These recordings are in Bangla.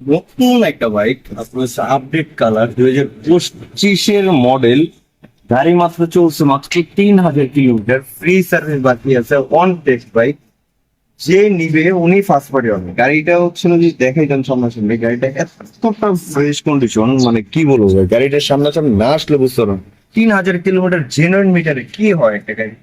নতুন একটা বাইক, আপনার আপডেট কালার দুই হাজার পঁচিশের মডেল গাড়ি মাত্র চলছে মাত্র তিন হাজার কিলোমিটার ফ্রি সার্ভিস বাকি আছে অন টেস্ট বাইক যে নিবে উনি ফার্স্ট পার্টি হবে। গাড়িটা হচ্ছে না যে দেখাইতাম সামনাসামনি, গাড়িটা এতটা ফ্রেশ কন্ডিশন মানে কি বলব গাড়িটার সামনাসামনি না আসলে বুঝতে পারবেন তিন হাজার কিলোমিটার জেনুইন মিটারে কি হয় একটা গাড়ি?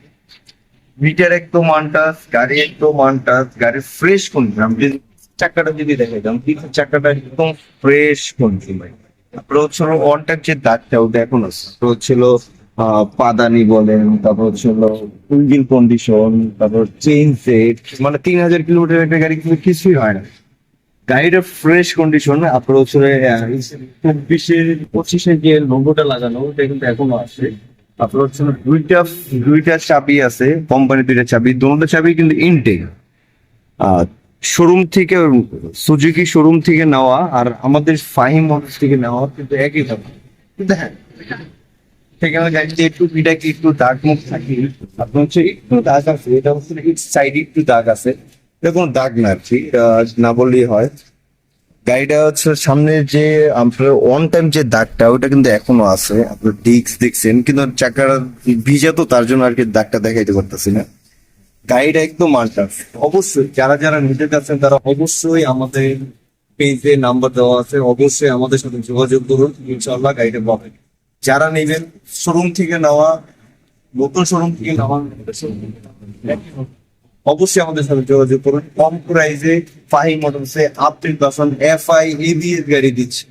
মিটার একদম আনটাস গাড়ি একদম আনটাস গাড়ি ফ্রেশ কন্ডিশন যদি চাকাটা যদি দেখাইতাম পিছের চাকাটা একদম ফ্রেশ কন্ডিশন তারপরে হচ্ছিল অনটার যে দাগটা, ওটা এখন আছে। হচ্ছিল পাদানি বলেন, তারপর হচ্ছিল ইঞ্জিন কন্ডিশন তারপর চেইন সেট মানে তিন হাজার কিলোমিটার একটা গাড়ি কিন্তু কিছুই হয় না। গাড়িটা ফ্রেশ কন্ডিশন আপনার হচ্ছে চব্বিশে, পঁচিশে যে লোগোটা লাগানো, ওটা কিন্তু এখনও আছে। আপনার হচ্ছে দুইটা দুইটা চাবি আছে কোম্পানি দুইটা চাবি, দুটো চাবি কিন্তু ইনটেক শোরুম থেকে, সুজুকি শোরুম থেকে নেওয়া আর আমাদের ফাহিম মোটরস থেকে নেওয়া কিন্তু একই দাম সেখানে গাড়িতে একটু পিটাকে একটু দাগ মুখ থাকে। আপনার হচ্ছে একটু দাগ আছে, এটা হচ্ছে সাইডে একটু দাগ আছে। এটা কোনো দাগ না আর কি না বললেই হয়। গাড়িটা হচ্ছে সামনে যে আপনার অন টাইম যে দাগটা, ওটা কিন্তু এখনও আছে। আপনার ডিস্ক দেখছেন, কিন্তু চাকাটা ভিজা তো তার জন্য আর কি দাগটা দেখাইতে পারতেছি না। গাড়িটা একদম আনটাফ অবশ্যই, যারা যারা নিতে চাচ্ছেন তারা অবশ্যই আমাদের পেজে নাম্বার দেওয়া আছে। অবশ্যই আমাদের সাথে যোগাযোগ করুন ইনশাল্লাহ গাড়িটা পাবেন। যারা নেবেন, শোরুম থেকে নেওয়া, নতুন শোরুম থেকে নেওয়া, অবশ্যই আমাদের সাথে যোগাযোগ করুন। কম প্রাইসে five মোটরসে update version F I ABS গাড়ি দিচ্ছে।